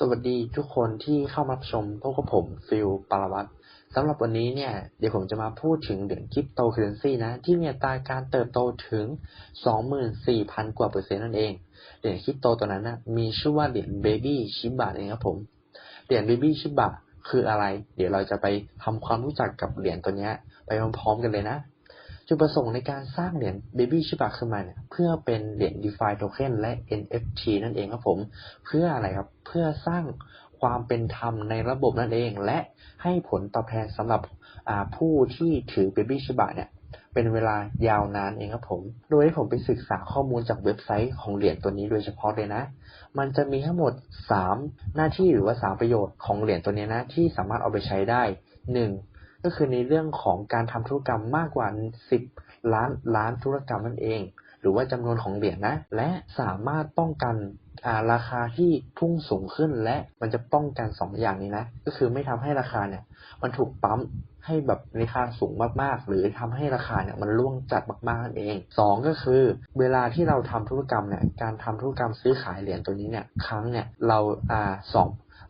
สวัสดีทุกคนที่เข้ามาชมพวกบผมฟิลปารวัตรสำหรับวันนี้เนี่ย เดี๋ยวผมจะมาพูดถึงเหรียญคริปโตเคอเรนซีนะ ที่มีอัตราการเติบโตถึง 24,000 กว่าเปอร์เซ็นต์นั่นเอง เหรียญคริปโตตัวนั้นนะมีชื่อว่าเหรียญเบบี้ชิบะเองครับผม เหรียญเบบี้ชิบะคืออะไร เดี๋ยวเราจะไปทำความรู้จักกับเหรียญตัวเนี้ยไปพร้อมๆกันเลยนะ จุดประสงค์ในการสร้างเหรียญ Baby Shiba ขึ้นมาเนี่ยเพื่อเป็นเหรียญ DeFi Token และ NFT นั่นเองครับผม เพื่ออะไรครับ เพื่อสร้างความเป็นธรรมในระบบนั่นเอง และให้ผลตอบแทนสำหรับผู้ที่ถือ Baby Shiba เนี่ยเป็นเวลายาวนานเองครับผม โดยที่ผมไปศึกษาข้อมูลจากเว็บไซต์ของเหรียญตัวนี้โดยเฉพาะเลยนะ มันจะมีทั้งหมด 3 หน้าที่หรือว่า 3 ประโยชน์ของเหรียญตัวนี้นะที่สามารถเอาไปใช้ได้ 1 ก็คือในเรื่องของการทำธุรกรรมมากกว่า 10 ล้านล้านธุรกรรมนั่นเอง หรือว่าจำนวนของเหรียญนะ และสามารถป้องกันราคาที่พุ่งสูงขึ้นและมันจะป้องกัน 2 อย่างนี้นะ ก็คือไม่ทำให้ราคาเนี่ย มันถูกปั๊มให้แบบราคาสูงมากๆ หรือทำให้ราคาเนี่ยมันร่วงจัดมากๆนั่นเอง 2 ก็คือ เวลาที่เราทำธุรกรรมเนี่ยการทำธุรกรรมซื้อขายเหรียญตัวนี้เนี่ยครั้งเนี่ยเราอ่าสอง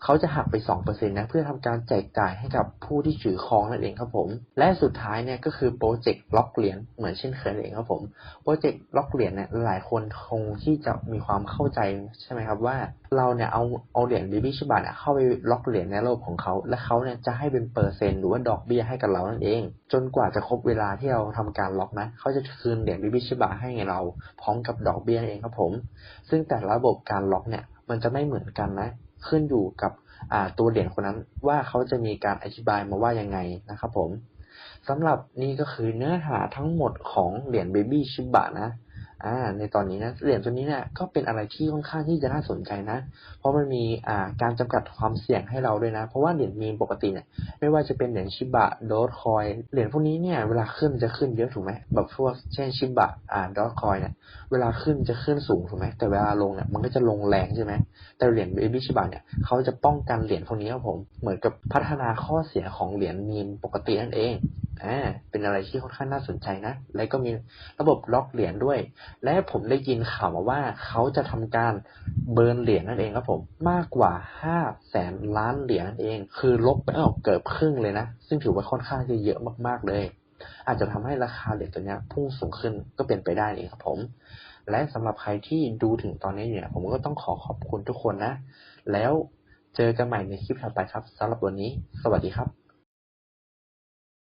เขาจะหักไป 2%นะเพื่อทำการแจกจ่ายให้กับผู้ที่ถือครองนั่นเองครับผม และสุดท้ายเนี่ยก็คือโปรเจกต์ล็อกเหรียญเหมือนเช่นเคยเองครับผมโปรเจกต์ล็อกเหรียญเนี่ยหลายคนคงที่จะมีความเข้าใจใช่ไหมครับว่าเราเนี่ยเอาเอาเหรียญบิบิชบะเนี่ยเข้าไปล็อกเหรียญในระบบของเขา และเขาเนี่ยจะให้เป็นเปอร์เซ็นต์หรือว่าดอกเบี้ยให้กับเรานั่นเอง จนกว่าจะครบเวลาที่เราทำการล็อกนะเขาจะคืนเหรียญบิบิชิบะให้เราพร้อมกับดอกเบี้ยเองครับผม ซึ่งแต่ระบบการล็อกเนี่ยมันจะไม่เหมือนกันนะ ขึ้นอยู่กับตัวเหรียญคนนั้นว่าเขาจะมีการอธิบายมาว่ายังไงนะครับผมสำหรับนี่ก็คือเนื้อหาทั้งหมดของเหรียญเบบี้ชิบะนะ อ่า ในตอนนี้นะเหรียญตัวนี้เนี่ยก็เป็นอะไรที่ค่อนข้างที่จะน่าสนใจนะ เพราะมันมีอ่าการจำกัดความเสี่ยงให้เราด้วยนะ เพราะว่าเหรียญมีปกติเนี่ยไม่ว่าจะเป็นเหรียญชิบะโดทคอยเหรียญพวกนี้เนี่ยเวลาขึ้นจะขึ้นเยอะถูกไหมแบบพวกเช่นชิบะอ่าโดทคอยเนี่ยเวลาขึ้นจะขึ้นสูงถูกไหมแต่เวลาลงเนี่ยมันก็จะลงแรงใช่ไหมแต่เหรียญเบบี้ชิบะเนี่ยเขาจะป้องกันเหรียญพวกนี้ครับผมเหมือนกับพัฒนาข้อเสียของเหรียญมีปกตินั่นเอง อ่าเป็นอะไรที่ค่อนข้างน่าสนใจนะ และก็มีระบบล็อกเหรียญด้วย และผมได้ยินข่าวมาว่าเขาจะทำการเบิร์นเหรียญนั่นเองครับผม มากกว่าห้าแสนล้านเหรียญนั่นเอง คือลบไปออกเกือบครึ่งเลยนะ ซึ่งถือว่าค่อนข้างจะเยอะมากๆเลย อาจจะทำให้ราคาเหรียญตัวนี้พุ่งสูงขึ้นก็เป็นไปได้เลยครับผม และสำหรับใครที่ดูถึงตอนนี้เนี่ย ผมก็ต้องขอขอบคุณทุกคนนะ แล้วเจอกันใหม่ในคลิปถัดไปครับสำหรับวันนี้ สวัสดีครับ